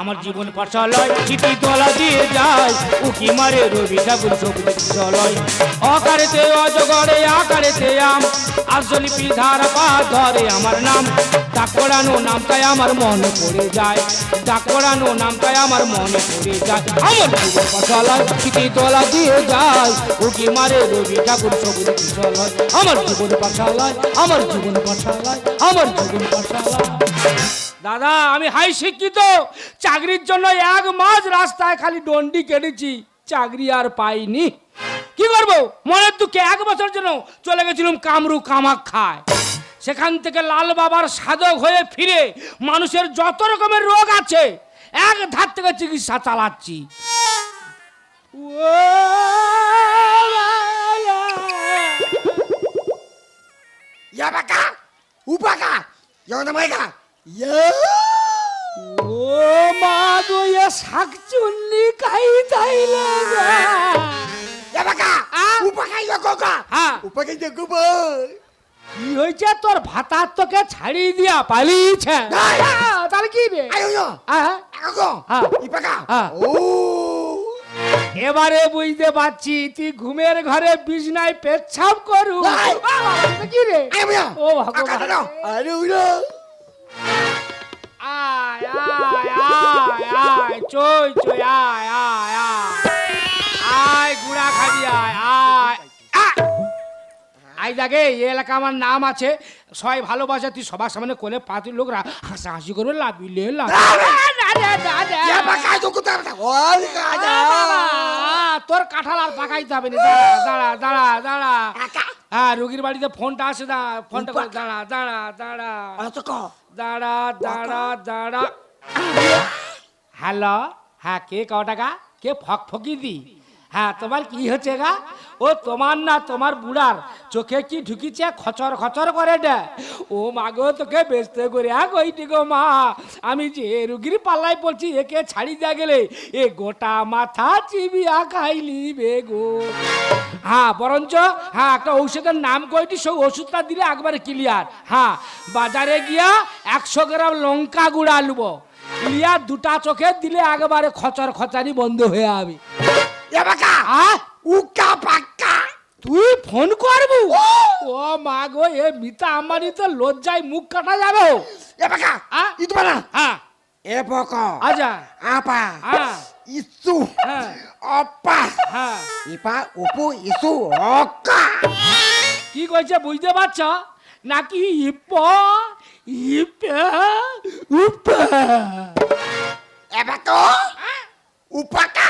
আমার জীবন পাশালয় চিঠি তোলা দিয়ে যায়, উকি মারে রবি ঠাকুর সবুজ চলয় অকারেতে অজগরে, আকারেতে আম আসলি পিধার পা ধরে আমার নাম। ডাক পড়ানো নামটাই আমার মনে পড়ে যায়, ডাক পড়ানো নামটাই আমার মনে পড়ে যায়। আমার জীবন পাশালয় চিঠি তোলা দিয়ে যায়, উকি মারে রবি ঠাকুর সবুজ চলয় আমার জীবন পাশালয় আমার জীবন পাশালয় আমার জীবন পাশালয় দাদা, আমি হাই শিক্ষিত। চাকরির জন্য এক মাস রাস্তায় খালি ডন্ডি কেটেছি। চাকরি আর পাইনি। কি করব? মনের দুঃখে এক বছর জন্য চলে গেছিলাম কামরু কামাক খায় সেখান থেকে লাল বাবার সাধক হয়ে ফিরে মানুষের যত রকমের রোগ আছে, এক ধার থেকে চিকিৎসা চালাচ্ছি! Upaka! ও মা গো এ শাকচুন্নি খাই তাইলে Yabaka! Upaka Yokoka! হ্যাঁ Upaka Yokoka! কি হয়েছে? তোর ভাতার তোকে ছাড়িয়ে দিয়া পালিয়েছে। তাহলে কি রে! এবারে বুঝতে পারছি তুই ঘুমের ঘরে বিছনায় পেচ্ছাপ করু। কি রে? ও ভগবান। yo! আয় আয় আয় আয় চই চই আয় আয় আয়। আয় গুড়া খাবি আয় আয়। আই দেখে এই এলাকা আমার নাম আছে। সবাই ভালোবাসে তুই সবার সামনে কোলে পাতির লোকরা হাসাহাসি করে লাভিলে Yabaka Yokoka! Oh, বাবা, Yabaka! তোর কাঁঠাল আর পাকাইতে হবে না। দাঁড়া দাঁড়া দাঁড়া দাঁড়া। হ্যাঁ রুগীর বাড়িতে ফোনটা আসে দা ফোনটা দাঁড়া দাঁড়া দাঁড়া! দাঁড়া দাঁড়া দাঁড়া। হ্যালো? হ্যাঁ কে কটা গা? কে ফক ফকি দি হ্যাঁ তোমার কি হচ্ছে গা? ও তোমার না তোমার বুড়ার। চোখে কি ঢুকিছে? খচর খচর করে ডে ও মাগো তোকে বেচতে করে আ কইটি গো মা। আমি যে রুগীর পাল্লাই পড়ছি একে ছাড়ি দেয়া গেলে। এ গোটা মাথা চিবিয়া খাইলি বে গো। হ্যাঁ বরঞ্চ হ্যাঁ একটা ঔষধের নাম কইটি সেই ওষুধটা দিলে একবারে ক্লিয়ার। হ্যাঁ বাজারে গিয়া একশো গ্রাম লঙ্কা গুঁড়া আলবো লিয়া দুটা চোখে দিলে একবারে খচর খচারি বন্ধ হয়ে যাবে। Uka Paka! তুই ফোন করবু ও মা গো এ মিতা আম্বানি তো লজ্জায় মুখ কাটা যাবে এ Yabaka! Ah. Itu mana? হ্যাঁ এ Epoko! আজা আপা হ্যাঁ! হ্যাঁ Opa! হ্যাঁ Ipa, upu, isu, oka! কি কইছে বুঝতে পারছ নাকি ইপ ইপ ইপে উপে Epako! Upaka!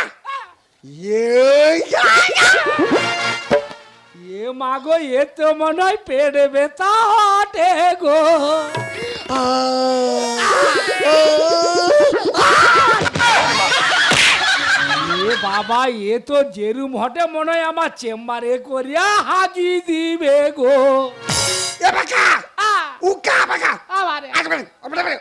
Yeah! এ মাগো এ তো মনে হয় পেড়ে বেতা হটে গো এ বাবা এ তো জেরুম হটে মনে হয় আমার চেম্বারে করিয়া হাগি দিবে গো Epaka! আ, Uka apaka! আবারে। Akbar! Akbar!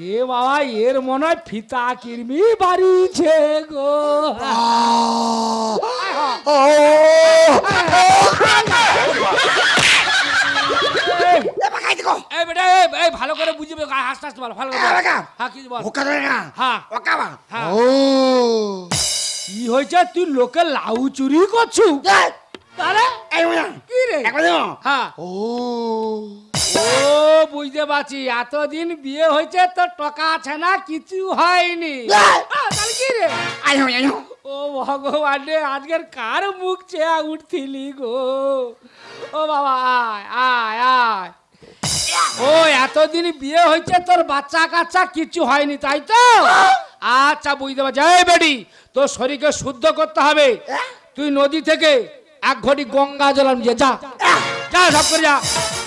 এ বাবা এর মনে হয় ফিতা কিরমি বাড়িছে গো এই, বেটা এই, ভালো করে বুঝবে হাসতে হাসতে বল ভালো করে হ্যাঁ কি বল ya? হ্যাঁ ba? হ্যাঁ। কি হয়েছে তুই লোকে লাউ চুরি করছু! তাহলে! কি রে! হ্যাঁ Oh! ও বুঝতে পারছি এতদিন বিয়ে হয়েছে তো টকা আছে না কিছু হয়নি! তাহলে কি রে! ও ভগবান রে আজকের কার মুখ চেয়া উঠছিলি গো ও বাবা আয় আয় আয় ও এতদিন বিয়ে হয়েছে তোর বাচ্চা কাচ্চা কিছু হয়নি তাই তো আচ্ছা বুঝতে পারছি বেডি তোর শরীরকে শুদ্ধ করতে হবে তুই নদী থেকে এক ঘটি গঙ্গা জল নিয়ে যা। যা সব করে যা।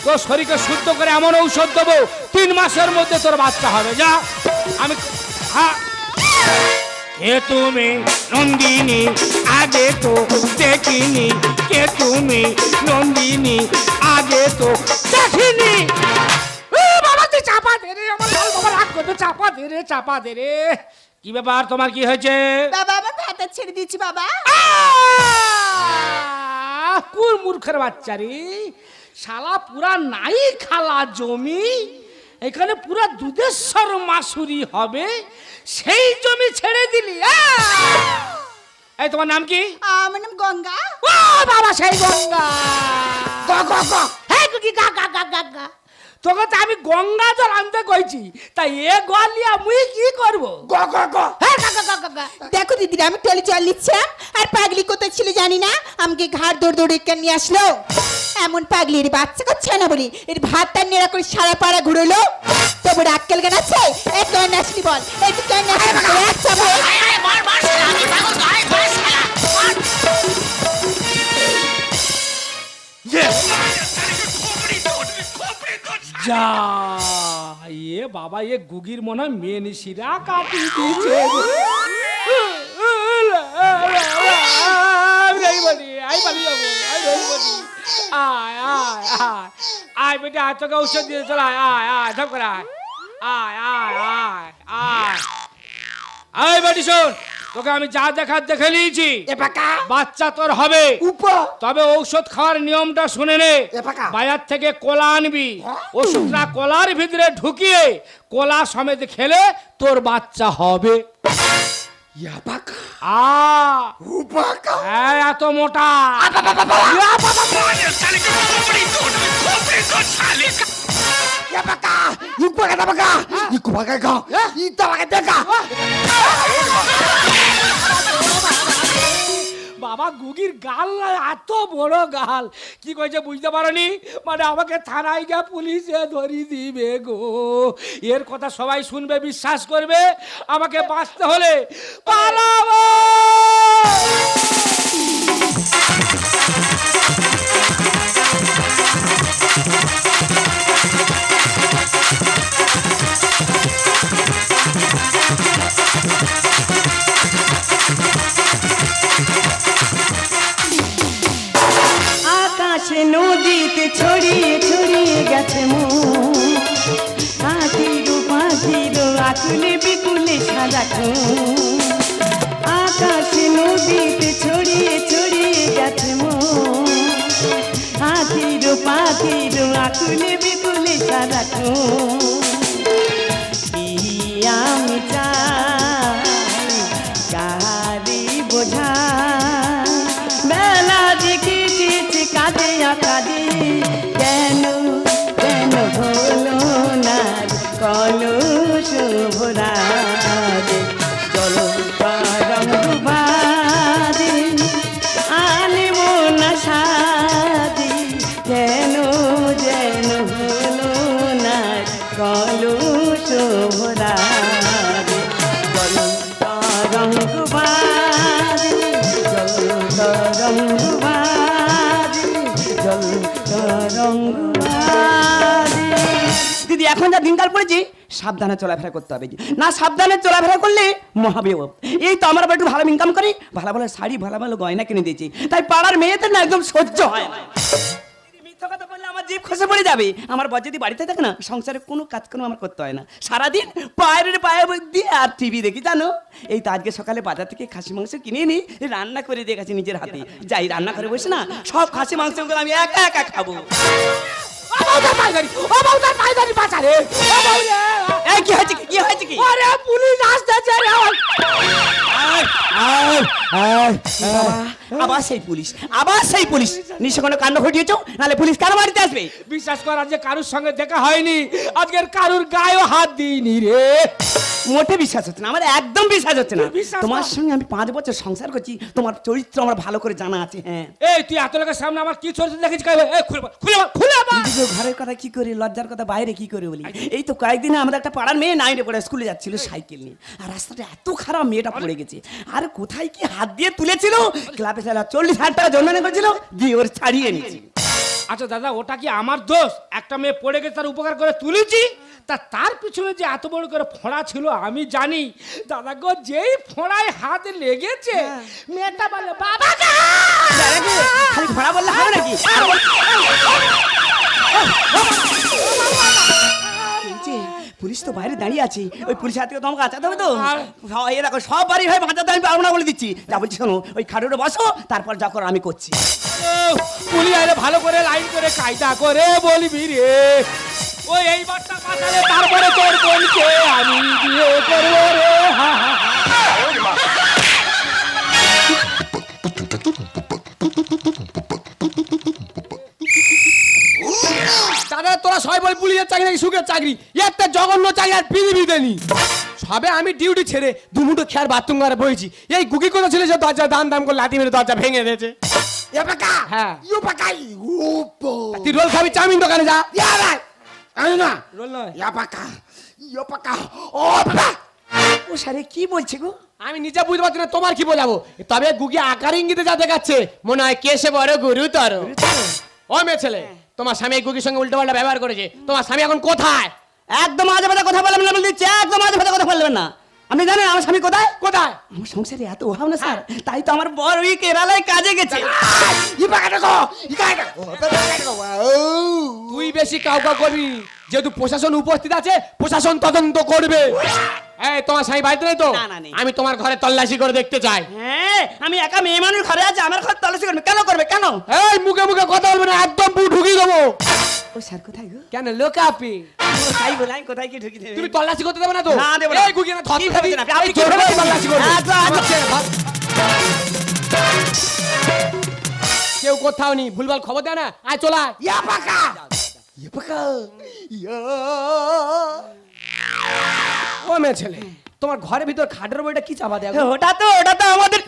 তোর শরীরকে শুদ্ধ করে এমন ঔষধ দেবো তিন মাসের মধ্যে তোর বাচ্চা হবে যা। আমি হ্যাঁ। কে তুমি? নন্দিনী। আগে তো দেখিনি। কে তুমি? নন্দিনী। আগে তো দেখিনি। বাবা তুই চাপা দে রে আমার বাবা রাগ করবে চাপা দে রে চাপা দে রে। কি ব্যাপার? তোমার কি হয়েছে? বাবা আমার ভাতা ছেড়ে দিচ্ছি বাবা। কোন মূর্খের বাচ্চা রে? শালা পুরা নাই খালা জমি। এখানে পুরা দুধেশ্বর মাসুরি হবে। সেই জমি ছেড়ে দিলি! এই তোমার নাম কি? আমার নাম গঙ্গা। ও বাবা সেই গঙ্গা। গ গ গ। হ্যাঁ কি গা গা গা গা গা। তোকে তো আমি গঙ্গা জল আনতে কইছি। তাই এ গলিয়া মুই কি করব? গ গ গ। হ্যাঁ গা গা গা দেখো দিদিরা আমি টলি জল নিচ্ছিলাম আর পাগলি কোথায় ছিল জানি না? আমাকে ঘাট দৌড় দৌড়ে কেন নিয়ে আসলো। এমন পাগলি এর বাচ্চা করছে না বলি। এর ভাতটা নেড়া করে সারা পাড়া ঘুরলো। তবু আক্কেল গান আছে? এই কেন আসলি বল। এই তুই কেন আসলি বল? চাপায় যা এ বাবা এ গুগির মনে মেন শিরা কাটি দিয়েছে। আয়, আয়, আয়। আয় বেটা, আয়, তোকে ঔষধ দিয়ে চল, আয়, আয়, আয়, ধপ করে আয়। আয়, আয়, আয়, আয়। আয় বেটি শোন, তোকে আমি যা দেখার দেখে নিয়েছি। বাচ্চা তোর হবে। তবে ঔষধ খাওয়ার নিয়মটা শুনে নে। বাজার থেকে কলা আনবি। হ্যাঁ? ওষুধটা কলার ভিতরে ঢুকিয়ে কলা সমেত খেলে তোর বাচ্চা হবে। আ। উপাকা এত মোটা। বাবা, গুগির গাল এত বড় গাল। কি কইছে বুঝতে পারোনি? মানে আমাকে থানায় গিয়ে পুলিশে ধরি দিবে গো। এর কথা সবাই শুনবে, বিশ্বাস করবে। আমাকে বাঁচতে হলে পালাবো। আকাশে নদীতে ছড়িয়ে ছড়িয়ে গেছে মন। হাতির পাখির আকুলে বিকুলে সাদা আকাশে নদীতে ছড়িয়ে ছড়িয়ে গেছে মন। হাতির পাখির আকুলে বিকুলে সাদা দিনকাল পড়েছি সাবধানে চলাফেরা করতে হবে না সাবধানে চলাফেরা করলে মহাবিপদ। এই তো আমার একটু ভালো ইনকাম করি, ভালো ভালো শাড়ি, ভালো ভালো গয়না কিনে দিয়েছি। তাই পাড়ার মেয়েদের না একদম সহ্য হয় না। বললে আমার খসে পড়ে যাবে। আমার যদি বাড়িতে থাকে না কোনো কাজ কোনো আমার করতে হয় না। সারাদিন পায়ের পায়ে আর টিভি দেখি, জানো? এই তো আজকে সকালে বাজার থেকে খাসি মাংস কিনে রান্না করে দিয়ে গেছে নিজের হাতে। যাই রান্না করে বসে না, সব খাসি মাংসগুলো আমি একা একা খাব। বাউদার পাইদারি ও বাউদার পাইদারি বাঁচারে ও বাউলে এই কি হয়েছে কি হয়েছে কি? আরে পুলিশ আসতেছে রে। আবার সেই পুলিশ আবার সেই পুলিশ। নিশ্চয় কোনো কাণ্ড ঘটিয়েছ? নাহলে পুলিশ কারও বাড়িতে আসবে? বিশ্বাস কর আজকে কারুর সঙ্গে দেখা হয়নি। আজকের কারুর গায়েও হাত দিইনি রে। মোটে বিশ্বাস হচ্ছে না আমার একদম বিশ্বাস হচ্ছে না। তোমার সঙ্গে আমি পাঁচ বছর সংসার করছি তোমার চরিত্র আমার ভালো করে জানা আছে হ্যাঁ। এই তুই এত লোকের সামনে আমার কি দেখেছি কবে খুলে খুলে। ঘরের কথা কি করে লজ্জার কথা বাইরে কি করে বলি? এই তো কয়েকদিনে আমাদের একটা পাড়ার মেয়ে নাইনে পড়ে স্কুলে যাচ্ছিল সাইকেল নিয়ে। আর রাস্তাটা এত খারাপ মেয়েটা পড়ে গেছে। আর কোথায় কি হাত দিয়ে তুলেছিল? ক্লাবে সালা চল্লিশ হাজার টাকা জন্মানো করেছিল দিয়ে ওর ছাড়িয়ে নিয়েছি আচ্ছা দাদা ওটা কি আমার দোষ? একটা মেয়ে পড়ে গেছে তার উপকার করে তুলেছি? তা তার পিছনে যে এত বড় করে ফোঁড়া ছিল আমি জানি। দাদা গো যেই ফোঁড়ায় হাত লেগেছে মেয়েটা বলে বাবা গো!" খালি ঘোড়া বললে হবে নাকি? এই যে, পুলিশ তো বাইরে দাঁড়িয়ে আছে। ওই পুলিশ হাতে তোমাকে বাঁচাতে হবে তো আর- সব- এই দেখো সব বাড়ি ভাই বাঁচাতে আমি পারব না বলে দিচ্ছি। যা বলছি শোনো ওই খাটুরে বসো তারপর যা করো আমি করছি। ও, পুলিশ আইলে ভালো করে লাইন করে কায়দা করে বলবি রে। ওই এই বাচ্চা বাঁচালে তারপরে তোর বোনকে আমি বিয়ে করব রে। হা হা সবাই বল পুলিশের চাকরি নাকি সুখের চাকরি? একটা জঘন্য চাকরি আর পৃথিবীতে নি সবে আমি ডিউটি ছেড়ে দুমুটো খেয়ার বাথরুম ঘরে বইছি এই গুকি কোথা ছিল সে দরজা দাম দাম করে লাঠি মেরে দরজা ভেঙে দিয়েছে? হ্যাঁ। তুই রোল খাবি চাউমিন দোকানে যা। রোল নয়। ও স্যারে কি বলছে গো? আমি নিজে বুঝতে পারছি না তোমার কি বোঝাবো? তবে গুগি আকার ইঙ্গিতে যা দেখাচ্ছে মনে হয় কেসে বড় গুরুতর। ও মেয়ে ছেলে। তোমার স্বামী এই কুকির সঙ্গে উল্টো পাল্টা ব্যবহার করেছে। তোমার স্বামী এখন কোথায়? একদম আজ বাজে কথা বলবেন না বলে দিচ্ছি একদম আজ বাজে কথা বলবেন না। আপনি জানেন আমার স্বামী কোথায়? কোথায়? আমার সংসারে এত অভাব না স্যার। তাই তো আমার বড় ওই কেরালায় কাজে গেছে। তুই বেশি কাউকা কাউ করবি। যেহেতু প্রশাসন উপস্থিত আছে প্রশাসন তদন্ত করবে। এই তোমার স্বামী বাড়িতে নেই তো? না, না, নেই। আমি তোমার ঘরে তল্লাশি করে দেখতে চাই। হ্যাঁ আমি একা মেয়ে মানুষ ঘরে আছে আমার ঘর তলাশি করবে। কেন করবে? কেন? এই মুখে মুখে কথা বলবে না একদম পু ঢুকিয়ে দেবো। ও স্যার কোথায় গো? কেন লোকাপি ও, তাই বলে আমি কোথায় কি ঢুকি দেবে? তুমি তল্লাশি করতে দেবে না তো? না, দেবো না। এই গুগি না ধর কি ধর, ভেবেছেন আপনি? আপনি কি জোর করে ভেবেছেন? তল্লাশি করবে। আচ্ছা, আচ্ছা। আমার ছেলে, ধর। কেউ কোথাও নেই ভুলভাল খবর দেয় না। আয় চলা ও মেয়ে ছেলে তোমার ঘরের ভিতর খাটের বইটা কি চাপা দেয়? ওটা তো ওটা তো আমাদের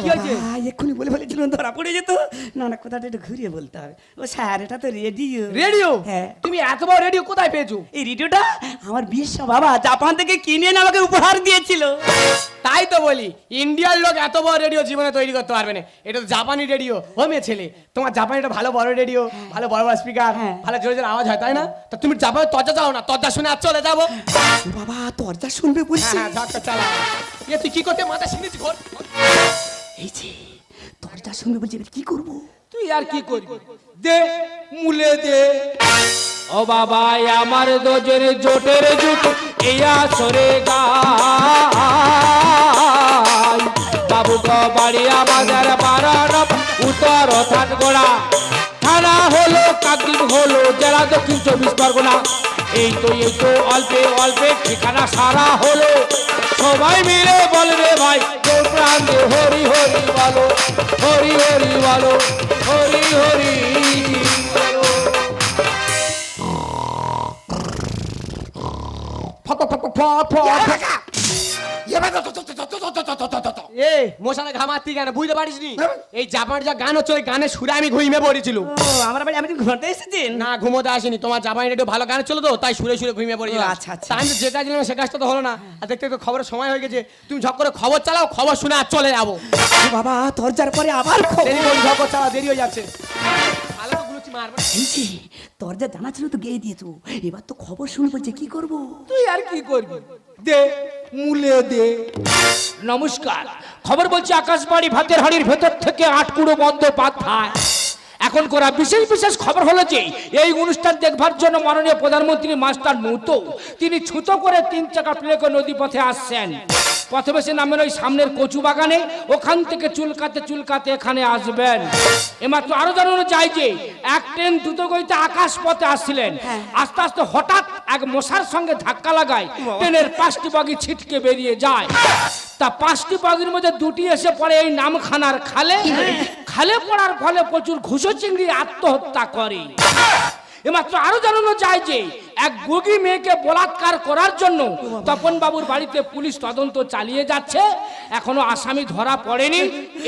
কি হয়েছে? এক্ষুনি বলে ধরা পড়ে যেত। না না কোথাটা একটু ঘুরিয়ে বলতে হবে। ও স্যার এটা তো রেডিও। রেডিও? হ্যাঁ। তুমি এত বড় রেডিও কোথায় পেয়েছ? এই রেডিওটা আমার সময় বাবা জাপান থেকে কিনে এনে আমাকে উপহার দিয়েছিল। তাই তো বলি ইন্ডিয়ার লোক এত বড় রেডিও জীবনে তৈরি করতে পারবে না। এটা তো জাপানি রেডিও। ও মেয়ে ছেলে তোমার জাপানিটা ভালো বড় রেডিও ভালো বড় বড় স্পিকার হ্যাঁ। ভালো জোরে জোরে আওয়াজ হয় তাই না? তো তুমি জাপানে তরজা যাও না তর্জা শুনে আর চলে যাব। বাবা দরজা শুনবে বলছে। হ্যাঁ চালা এ তুই কি করতে মাথা শুনেছি ঘর। এই যে দরজা শুনবে বলছে কি করব? তুই আর কি করবি? দে, মুলে দে। ও বাবা আমার দোজের জোটের জুট ইয়া সরে গাই। বাবু গো, বাড়ি আমাদের বারানো উত্তর থান গোড়া। থানা হলো, কাকদ্বীপ হলো, জেলা দক্ষিণ চব্বিশ পরগনা। এই তো এই তো, অল্পে অল্পে ঠিকানা সারা হলো। সবাই মিলে বলবে ভাই তোর প্রাণ দে হরি হরি বলো হরি হরি বলো হরি হরি ফক ফক ফক ফক ফক এ মশানে ঘামাতি কেন? বুঝতে পারিস নি? এই জাপানের যা গান হচ্ছে ওই গানের সুরে আমি ঘুমিয়ে পড়েছিল ও আমার বাড়ি আমি ঘুরতে এসেছেন না ঘুমোতে আসেনি। তোমার জাপানি রেডিও ভালো গান ছিল তো তাই সুরে সুরে ঘুমিয়ে পড়েছিলাম ও, আচ্ছা, আচ্ছা। আমি যে কাজ সে কাজটা তো হলো না। আর দেখতে তো খবরের সময় হয়ে গেছে। তুমি ঝক করে খবর চালাও খবর শুনে আর চলে যাব। বাবা দরজার পরে আবার খবর। দেরি করে ঝক চালা দেরি হয়ে যাচ্ছে। ভালো তো গুলোচ্ছি মারবো না। এই যে দরজা জানা ছিল তো গেয়ে দিয়েছ। এবার তো খবর শুনব যে কি করব। তুই আর কি করবি? দে। মুলে দে। নমস্কার। খবর বলছি আকাশবাড়ি ভাতের হাড়ির ভেতর থেকে আটকুড়ো বন্ধ পাথায় এখন করা বিশেষ বিশেষ খবর হলো যে, এই অনুষ্ঠান দেখবার জন্য মাননীয় প্রধানমন্ত্রী মাস্টার নৌতো তিনি ছুতো করে তিন চাকা প্লেকে নদী পথে আসছেন। পথে বসে নামেন ওই সামনের কচু বাগানে ওখান থেকে চুলকাতে চুলকাতে এখানে আসবেন। এমাত্র আরও জানানো যায় যে এক ট্রেন দ্রুত গতিতে আকাশ পথে আসছিলেন। আস্তে আস্তে হঠাৎ এক মশার সঙ্গে ধাক্কা লাগায় ট্রেনের পাঁচটি বগি ছিটকে বেরিয়ে যায়। তা পাঁচটি বগির মধ্যে দুটি এসে পড়ে এই নামখানার খালে। খালে পড়ার ফলে প্রচুর ঘুষো চিংড়ি আত্মহত্যা করে। এমাত্র আরও জানানো যায় যে, এক গোগী মেয়েকে বলাৎকার করার জন্য তপন বাবুর বাড়িতে পুলিশ তদন্ত চালিয়ে যাচ্ছে। এখনও আসামি ধরা পড়েনি।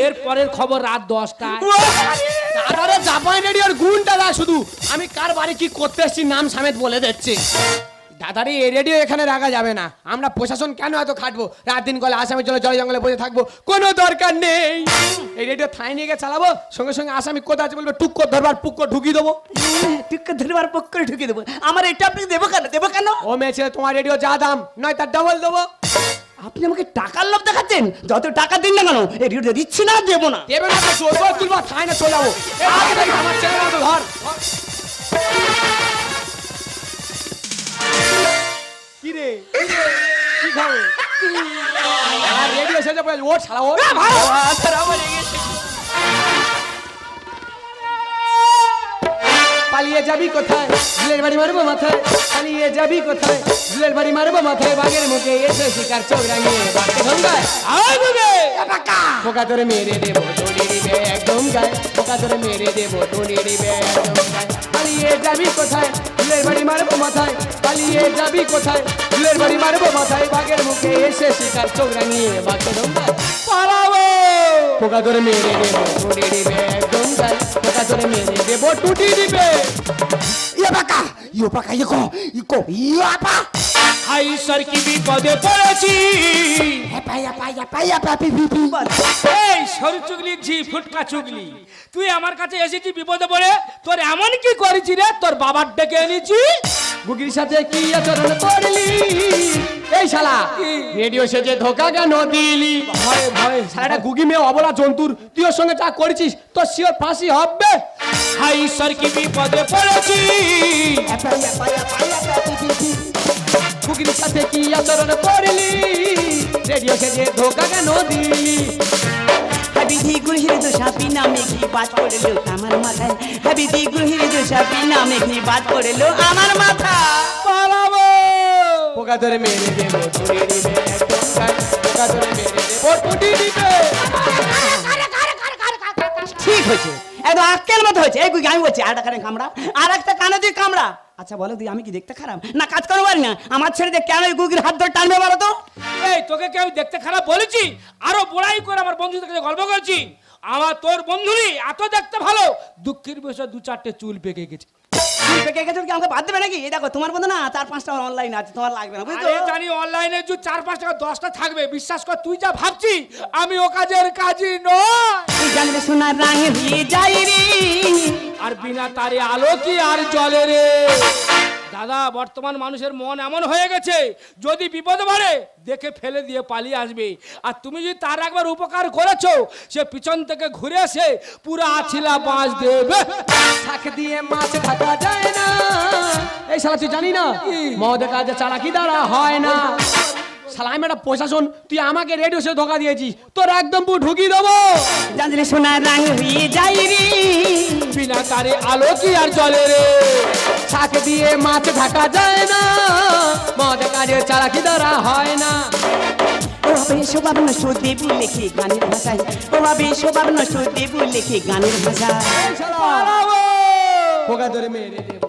এর পরের খবর রাত দশটায়। জাপানি রেডিওর গুণটা শুধু। আমি কার বাড়ি কি করতে এসেছি নাম সামেত বলে দিচ্ছি। দাদারি এই রেডিও এখানে রাখা যাবে না। আমরা প্রশাসন কেন এত খাটবো? রাত দিন গলে আসামি চলে জয় জঙ্গলে বসে থাকব। কোনো দরকার নেই। এই রেডিও থাই নিয়ে গিয়ে চালাবো। সঙ্গে সঙ্গে আসামি কোথায় আছে বলবে? টুক করে ধরবার পুক করে ঢুকিয়ে দেবো। টুককে ধরবার পক করে ঢুকে দেবো। আমার এটা আপনি দেবো কেন? দেবো কেন? ও মেয়ে ছেলে তোমার রেডিও যা দাম নয় তার ডবল দেবো। আপনি আমাকে টাকার লোভ দেখাচ্ছেন? যত টাকা দিন না কেন এই রেডিও দিচ্ছি না দেবো না। দেবে না চলবো তুলবো থাই না চলে যাব। আমার ধর। কি রে কি রে? কি খাবে আর রেডিও সেজে পড়ে ওঠ শালা ওঠ পালিয়ে যাবি কোথায়? ঝুলের বাড়ি মারবো মাথায়? পালিয়ে যাবি কোথায়? ঝুলের বাড়ি মারবো মাথায়? বাঘের মুখে এসে শিকার চোখ রাঙিয়ে পোকা! ধরে মেরে দেবো দিবে একদম গায়ে পোকা ধরে মেরে দেবো দিবে একদম গায়ে পালিয়ে যাবি কোথায়? ঝুলের বাড়ি মারবো মাথায়। পালিয়ে যাবি কোথায়? ঝুলের বাড়ি মারবো মাথায়। বাঘের মুখে এসে শিকার চোখ রাঙিয়ে পালাবো! পোকা ধরে মেরে দেবো টুটি দিবে গায়ে পোকা ধরে মেরে দেবো টুটি তুই আমার কাছে এসেছি বিপদে পড়ে? তোর এমন কি করেছি রে? তোর বাবার ডেকে এনেছি। গুগির সাথে কি আচরণ করলি? এই শালা রেডিও সেজে ধোকা কেন দিলি? ভয় ভয়। শালাটা গুগি মেয়ে অবলা জন্তুর তুই ওর সঙ্গে যা করেছিস তোর শিওর ফাঁসি হবে। হাই ঈশ্বর কি বিপদে পড়েছি? গুগির সাথে কি আচরণ করলি? রেডিও সেজে ধোকা কেন দিলি? হাবিজি গুলহির দোষাপি নামে কি বাজ পড়ল আমার মাথায়? হাবিজি গুলহির দোষাপি নামে কি বাজ পড়ল আমার মাথা পালাবো। পোকা ধরে মেরে দেবো টুটি দিবে পোকা ধরে মেরে দেবো টুটি দিবে। ঠিক হয়েছে। একদম আক্কেল মতো হয়েছে। এই আমি বলছি আরেকটা কানে কামড়া আর একটা কানে তুই কামড়া। আচ্ছা বলো তুই আমি কি দেখতে খারাপ? না কাজ করতে পারি না। আমার ছেড়ে দিয়ে কেন এই গুগির হাত ধরে টানবে বলো তো? এই তোকে কি আমি দেখতে খারাপ বলেছি? আরও বড়াই করে আমার বন্ধুদের কাছে গল্প করছি। আমার তোর বন্ধুরই এত দেখতে ভালো দুঃখের বিষয় দু চারটে চুল পেকে গেছে। পেকে গেছো কি আমাকে বাদ দেবে নাকি? এই দেখো তোমার মতো না চার পাঁচটা অনলাইন আছে তোমার লাগবে না জানি অনলাইনে যে চার পাঁচটা দশটা থাকবে বিশ্বাস কর তুই যা ভাবছি আমি ও কাজের কাজই নয়। জানলে সোনার রাঙ হয়ে যাই রে আর বিনা তারে আলো কি আর জলে রে? দাদা বর্তমান মানুষের মন এমন হয়ে গেছে যদি বিপদ বাড়ে দেখে ফেলে দিয়ে পালিয়ে আসবে। আর তুমি যদি তার একবার উপকার করেছ সে পিছন থেকে ঘুরে এসে পুরো আছিলা বাঁশ দেবে। শাক দিয়ে মাছ যায় না। এই শালা তুই জানি না? মদ কাজে চালাকি দ্বারা হয় না। শালা আমি একটা প্রশাসন তুই আমাকে রেডিও সে ধোকা দিয়েছিস। তোর একদম পুরো ঢুকিয়ে দেবো। জানলে সোনার রাঙ হয়ে যাই রে। বিনা তারে আলো কি আর জলে রে? শাক দিয়ে মাছ ঢাকা যায় না মদ কাজে চালাকি দ্বারা হয় না। শোভাব দেবু লেখে গানের ভাষায় ও ভাবে শোভাব নষ্ট দেবু লেখে গানের ভাষায়। এই ধরে মেরে দেবো।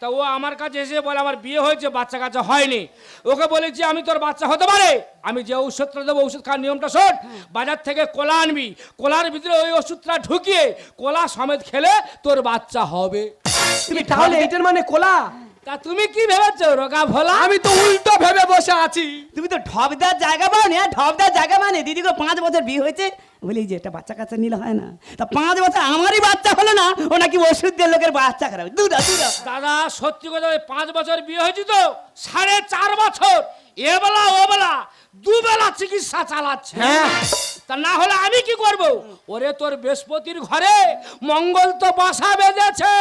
তা ও আমার কাছে এসে বলে, আমার বিয়ে হয়েছে, বাচ্চা কাচ্চা হয়নি। ওকে বলেছি আমি তোর বাচ্চা হতে পারে, আমি যে ঔষধটা দেবো ওষুধ খাওয়ার নিয়মটা শোন। বাজার থেকে কলা আনবি, কলার ভিতরে ওই ওষুধটা ঢুকিয়ে কলা সমেত খেলে তোর বাচ্চা হবে। তুমি তাহলে এটার মানে কোলা? তা তুমি কি ভেবেছো রোগা ভোলা? আমি তো উল্টো ভেবে বসে আছি। তুমি তো ঢপ দেওয়ার জায়গা পাও না ঢপ দেওয়ার জায়গা মানে দিদিকে পাঁচ বছর বিয়ে হয়েছে। বলি যে একটা বাচ্চা কাচ্চা নিলে হয় না। তা পাঁচ বছর আমারই বাচ্চা হলো না ও নাকি ওষুধ দিয়ে লোকের বাচ্চা খারাপ। দুধা দুধা দাদা সত্যি কথা ওই পাঁচ বছর বিয়ে হয়েছে তো সাড়ে চার বছর। এবেলা ওবেলা দুবেলা চিকিৎসা চালাচ্ছে। হ্যাঁ। তা না হলে আমি কি করব? ওরে তোর বৃহস্পতির ঘরে মঙ্গল তো বাসা বেঁধেছে।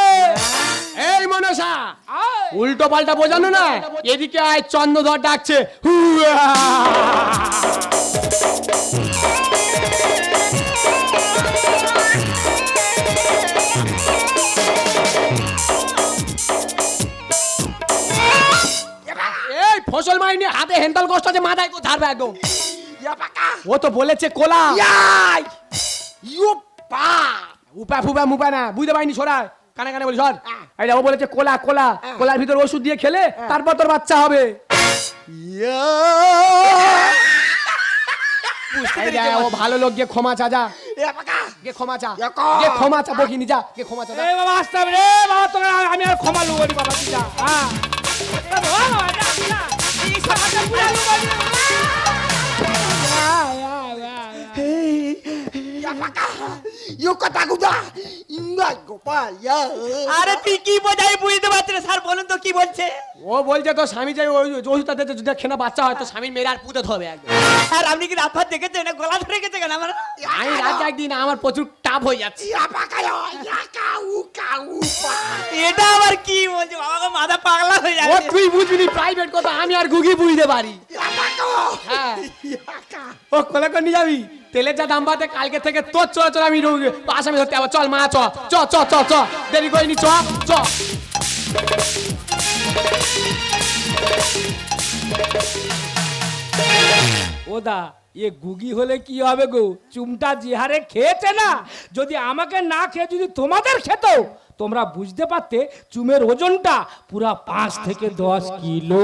এই মনসা। উল্টো পাল্টা বোঝানো না? এদিকে আয় চন্দ্রধর ডাকছে। এই ফসল মাইনি হাতে হেন্তাল কষ্ট আছে মাথায় ধারবে একদম। ইয়ে ও তো বলেছে কোলা। ইয়াই! পা উপা ফুপা মুপা না বুঝতে পারিনি ছোড়া কানে কানে বলি সর। এই দেখো বলেছে কোলা কোলা। কোলার ভিতর ওষুধ দিয়ে খেলে তারপর তোর বাচ্চা হবে। ও ভালো লোক গিয়ে ক্ষমা চা যা। ইয়ে গে ক্ষমা চা। গে ক্ষমা চা বকিনি যা। গে ক্ষমা চা। বাবা রে। বাবা তোকে আমি আর ক্ষমা লুবো বাবা তুই যা। হ্যাঁ বাবা, বাবা, যা, যা। এই সমাজে পুরা লুবো ইউ কথা গুদা ইন্দা গোপাল ইয়া আরে তুই কি বোঝাই বুঝতে পারছি না। স্যার বলুন তো কি বলছে? ও বলছে তো স্বামী যাই ওই ওষুধটা দিতে যদি খেনা বাচ্চা হয় তো স্বামীর মেয়ের আর পুঁতে হবে একদম। আর আপনি কি রাত ভাত দেখেছেন? না গলা ধরে গেছে কেন আমার? আমি রাত একদিন আমার প্রচুর টাপ হয়ে যাচ্ছে। ইয়া ইয়া এটা আবার কি বলছে? বাবাকে মাথা পাগলা হয়ে ও যাচ্ছে। তুই বুঝবি প্রাইভেট কথা আমি আর গুগি বুঝতে পারি। হ্যাঁ। ও কোলে করে নিয়ে যাবি? তেলের যা দাম বাড়তে কালকে থেকে তোর চল চল আমি আসামি ধরতে আবার চল মা, চ। চ চ চ চ। দেরি করিনি, চ চ। ওদা এ গুগি হলে কি হবে গো? চুমটা যে হারে খেয়েছে না? যদি আমাকে না খেয়ে যদি তোমাদের খেত তোমরা বুঝতে পারতে চুমের ওজনটা পুরা পাঁচ থেকে দশ কিলো।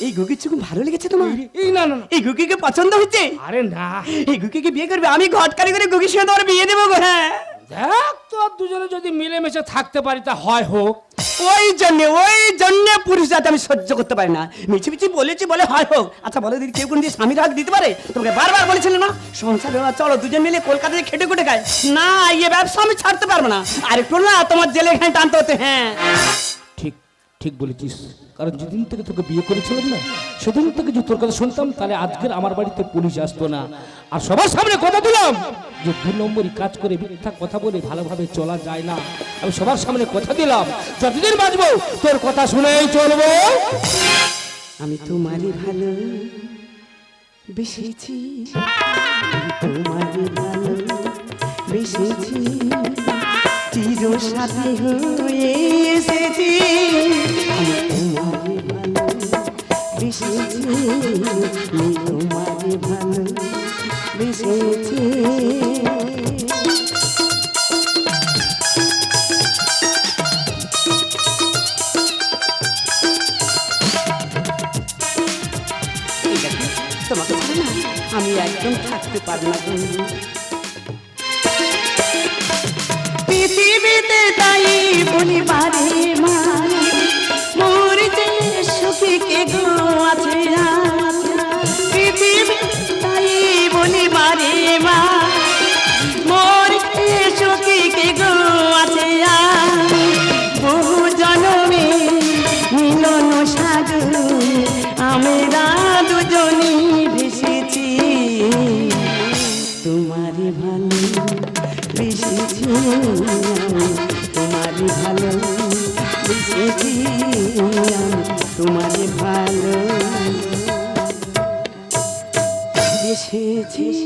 এই গুগি চুম ভালো লেগেছে তোমার? এই না না না। এই গুগিকে পছন্দ হচ্ছে? আরে না। এই গুগিকে বিয়ে করবে আমি ঘটকারি করে গুগি সঙ্গে তোমার বিয়ে দেবো গো হ্যাঁ। দেখ তো দুজনে যদি মিলেমিশে থাকতে পারি, তা হয় হোক। ওই জন্য ওই জন্য পুরুষ জাতি আমি সহ্য করতে পারি না। মিছি মিছি বলেছি বলে হয় হোক। আচ্ছা বলে দিদি, কেউ কোনো দিয়ে স্বামীর হাত দিতে পারে? তোমাকে বারবার বলেছিল না? সংসার ব্যবহার, চলো দুজন মিলে কলকাতায় খেটে খুটে খায় না ইয়ে ব্যবসা আমি ছাড়তে পারব না। আর একটু না, তোমার জেলে এখানে টানতে হতে হ্যাঁ। ঠিক বলেছিস। কারণ যেদিন থেকে তোকে বিয়ে করেছিলাম না, সেদিন থেকে যদি তোর কথা শুনতাম, তাহলে আজকের আমার বাড়িতে পুলিশ আসতো না। আর সবার সামনে কথা দিলাম যে দু নম্বরই কাজ করে মিথ্যা কথা বলে ভালোভাবে চলা যায় না। আমি সবার সামনে কথা দিলাম, যতদিন বাঁচবো, তোর কথা শুনেই চলবো। আমি তোমারই ভালো তোমারই ভালো চির সাথে তোমাকে আমি একদম থাকতে পারি না। পৃথিবীতে তাই বেশিছি